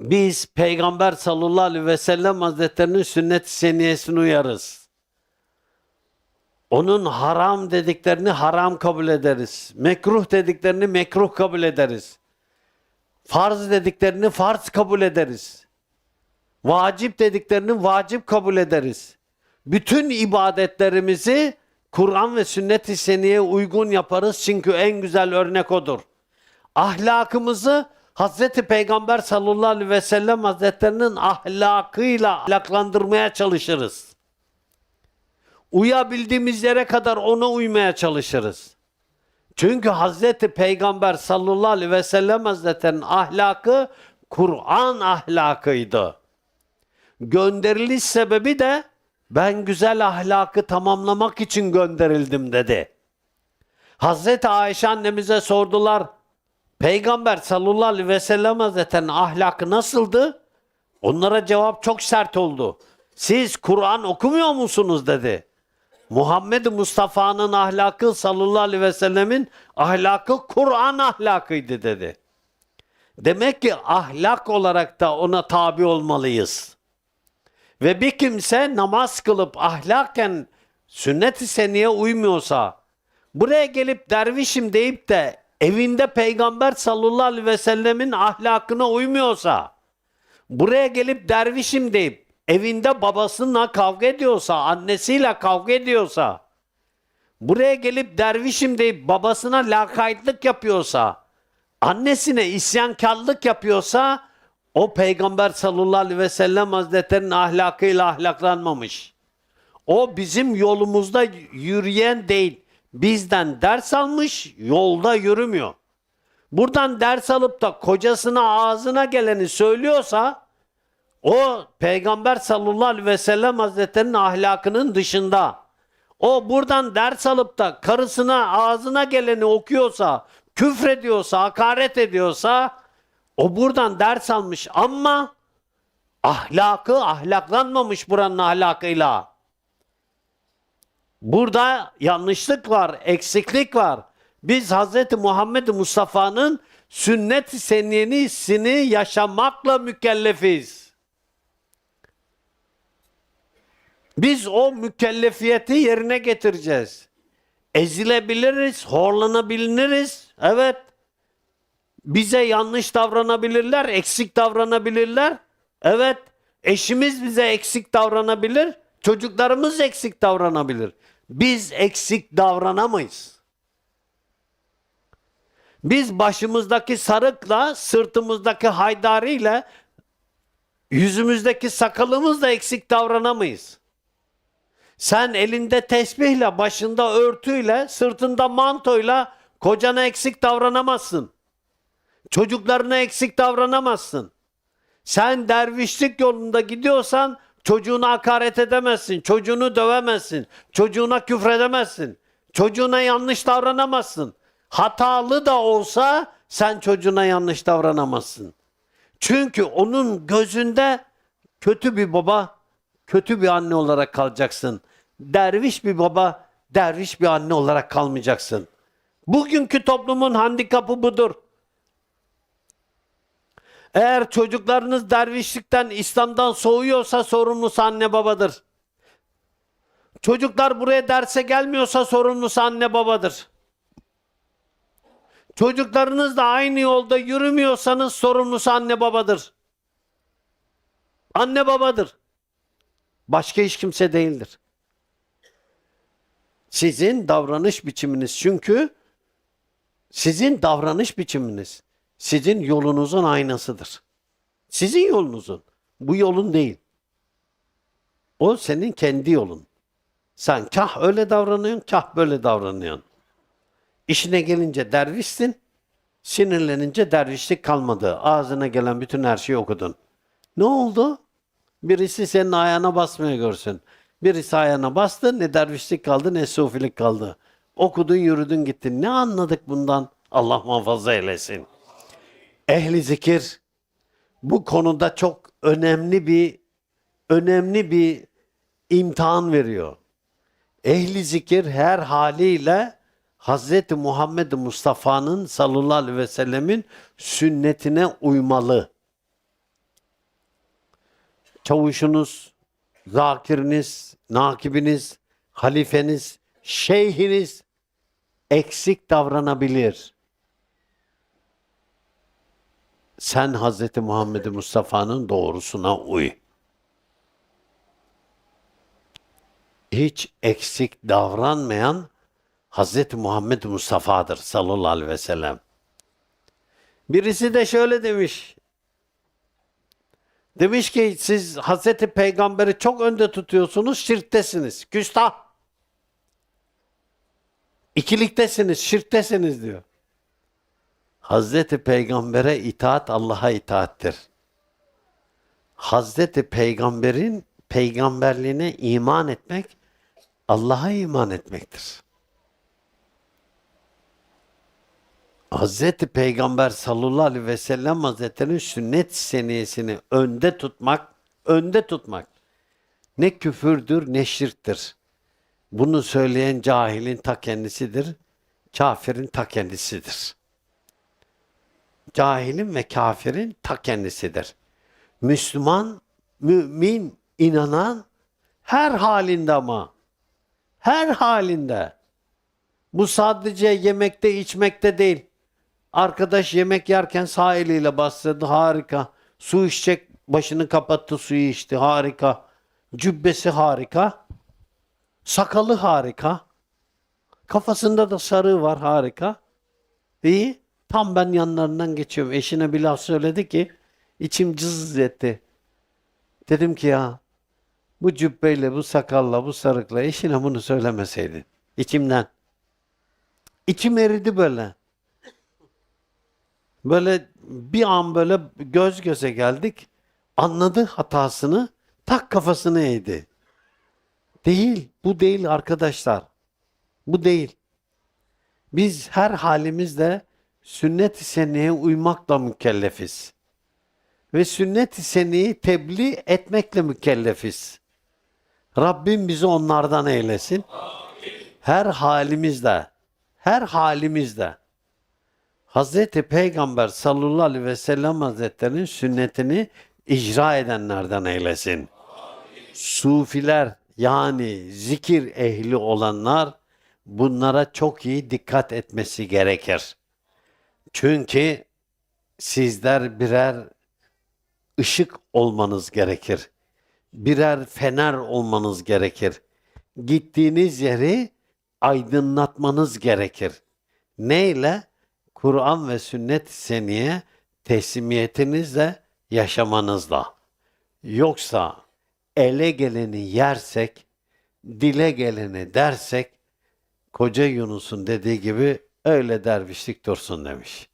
Biz Peygamber sallallahu aleyhi ve sellem hazretlerinin sünnet-i seniyesine uyarız. Onun haram dediklerini haram kabul ederiz. Mekruh dediklerini mekruh kabul ederiz. Farz dediklerini farz kabul ederiz. Vacip dediklerini vacip kabul ederiz. Bütün ibadetlerimizi Kur'an ve sünnet-i seniyeye uygun yaparız çünkü en güzel örnek odur. Ahlakımızı Hazreti Peygamber sallallahu aleyhi ve sellem hazretlerinin ahlakıyla ahlaklandırmaya çalışırız. Uyabildiğimiz yere kadar ona uymaya çalışırız. Çünkü Hazreti Peygamber sallallahu aleyhi ve sellem hazretlerinin ahlakı Kur'an ahlakıydı. Gönderiliş sebebi de ben güzel ahlakı tamamlamak için gönderildim dedi. Hazreti Ayşe annemize sordular. Peygamber sallallahu aleyhi ve sellem hazretlerinin ahlakı nasıldı? Onlara cevap çok sert oldu. Siz Kur'an okumuyor musunuz dedi. Muhammed Mustafa'nın ahlakı sallallahu aleyhi ve sellemin ahlakı Kur'an ahlakıydı dedi. Demek ki ahlak olarak da ona tabi olmalıyız. Ve bir kimse namaz kılıp ahlaken sünnet-i seniye uymuyorsa, buraya gelip dervişim deyip de evinde peygamber sallallahu aleyhi ve sellemin ahlakına uymuyorsa, buraya gelip dervişim deyip evinde babasıyla kavga ediyorsa, annesiyle kavga ediyorsa, buraya gelip dervişim deyip babasına lakaytlık yapıyorsa, annesine isyankarlık yapıyorsa, o peygamber sallallahu aleyhi ve sellem hazretlerinin ahlakıyla ahlaklanmamış. O bizim yolumuzda yürüyen değil, bizden ders almış, yolda yürümüyor. Buradan ders alıp da kocasına ağzına geleni söylüyorsa, o peygamber sallallahu aleyhi ve sellem hazretlerinin ahlakının dışında. O buradan ders alıp da karısına ağzına geleni okuyorsa, küfrediyorsa, hakaret ediyorsa o buradan ders almış ama ahlakı ahlaklanmamış buranın ahlakıyla. Burada yanlışlık var, eksiklik var. Biz Hz. Muhammed Mustafa'nın sünnet-i seniyenisini yaşamakla mükellefiz. Biz o mükellefiyeti yerine getireceğiz. Ezilebiliriz, horlanabiliriz. Evet. Bize yanlış davranabilirler, eksik davranabilirler. Evet. Eşimiz bize eksik davranabilir. Çocuklarımız eksik davranabilir. Biz eksik davranamayız. Biz başımızdaki sarıkla, sırtımızdaki haydariyle, yüzümüzdeki sakalımızla eksik davranamayız. Sen elinde tesbihle, başında örtüyle, sırtında mantoyla kocana eksik davranamazsın. Çocuklarına eksik davranamazsın. Sen dervişlik yolunda gidiyorsan çocuğuna hakaret edemezsin, çocuğunu dövemezsin, çocuğuna küfredemezsin, çocuğuna yanlış davranamazsın. Hatalı da olsa sen çocuğuna yanlış davranamazsın. Çünkü onun gözünde kötü bir baba, kötü bir anne olarak kalacaksın. Derviş bir baba, derviş bir anne olarak kalmayacaksın. Bugünkü toplumun handikapı budur. Eğer çocuklarınız dervişlikten, İslam'dan soğuyorsa sorumlusu anne babadır. Çocuklar buraya derse gelmiyorsa sorumlusu anne babadır. Çocuklarınız da aynı yolda yürümüyorsanız sorumlusu anne babadır. Anne babadır. Başka hiç kimse değildir. Sizin davranış biçiminiz çünkü sizin davranış biçiminiz sizin yolunuzun aynasıdır. Sizin yolunuzun. Bu yolun değil. O senin kendi yolun. Sen kah öyle davranıyorsun, kah böyle davranıyorsun. İşine gelince dervişsin, sinirlenince dervişlik kalmadı. Ağzına gelen bütün her şeyi okudun. Ne oldu? Birisi senin ayağına basmaya görsün. Birisi ayağına bastı, ne dervişlik kaldı ne sufilik kaldı. Okudun, yürüdün, gittin. Ne anladık bundan? Allah muhafaza eylesin. Ehli zikir bu konuda çok önemli bir önemli bir imtihan veriyor. Ehli zikir her haliyle Hazreti Muhammed Mustafa'nın sallallahu aleyhi ve sellemin sünnetine uymalı. çavuşunuz, zakiriniz, nakibiniz, halifeniz, şeyhiniz eksik davranabilir. Sen Hz. Muhammed Mustafa'nın doğrusuna uy. Hiç eksik davranmayan Hz. Muhammed Mustafa'dır sallallahu aleyhi ve sellem. Birisi de şöyle demiş. Demiş ki siz Hazreti Peygamber'i çok önde tutuyorsunuz, şirktesiniz. Küstah. İkiliktesiniz, şirktesiniz diyor. Hazreti Peygamber'e itaat Allah'a itaattir. Hazreti Peygamber'in peygamberliğine iman etmek Allah'a iman etmektir. Hazreti Peygamber sallallahu aleyhi ve sellem Hazretleri'nin sünnet seniyesini önde tutmak, önde tutmak ne küfürdür ne şirktir. Bunu söyleyen cahilin ta kendisidir, kafirin ta kendisidir. Cahilin ve kafirin ta kendisidir. Müslüman, mümin, inanan her halinde ama her halinde bu sadece yemekte içmekte değil. Arkadaş yemek yerken sağ eliyle bastırdı harika. Su içecek başını kapattı suyu içti harika. Cübbesi harika. Sakalı harika. Kafasında da sarığı var harika. İyi. Tam ben yanlarından geçiyorum. Eşine bir laf söyledi ki içim cız etti. Dedim ki ya bu cübbeyle, bu sakalla, bu sarıkla eşine bunu söylemeseydin. İçimden. İçim eridi böyle. Böyle bir an böyle göz göze geldik. Anladı hatasını. Tak kafasını eğdi. Değil. Bu değil arkadaşlar. Bu değil. Biz her halimizde sünnet-i seneye uymakla mükellefiz. Ve sünnet-i seneyi tebliğ etmekle mükellefiz. Rabbim bizi onlardan eylesin. Her halimizde, her halimizde Hazreti Peygamber sallallahu aleyhi ve sellem Hazretlerinin sünnetini icra edenlerden eylesin. Sufiler yani zikir ehli olanlar bunlara çok iyi dikkat etmesi gerekir. Çünkü sizler birer ışık olmanız gerekir. Birer fener olmanız gerekir. Gittiğiniz yeri aydınlatmanız gerekir. Neyle? Kur'an ve sünnet seniye teslimiyetinizle yaşamanızla. Yoksa ele geleni yersek, dile geleni dersek, koca Yunus'un dediği gibi öyle dervişlik dursun demiş.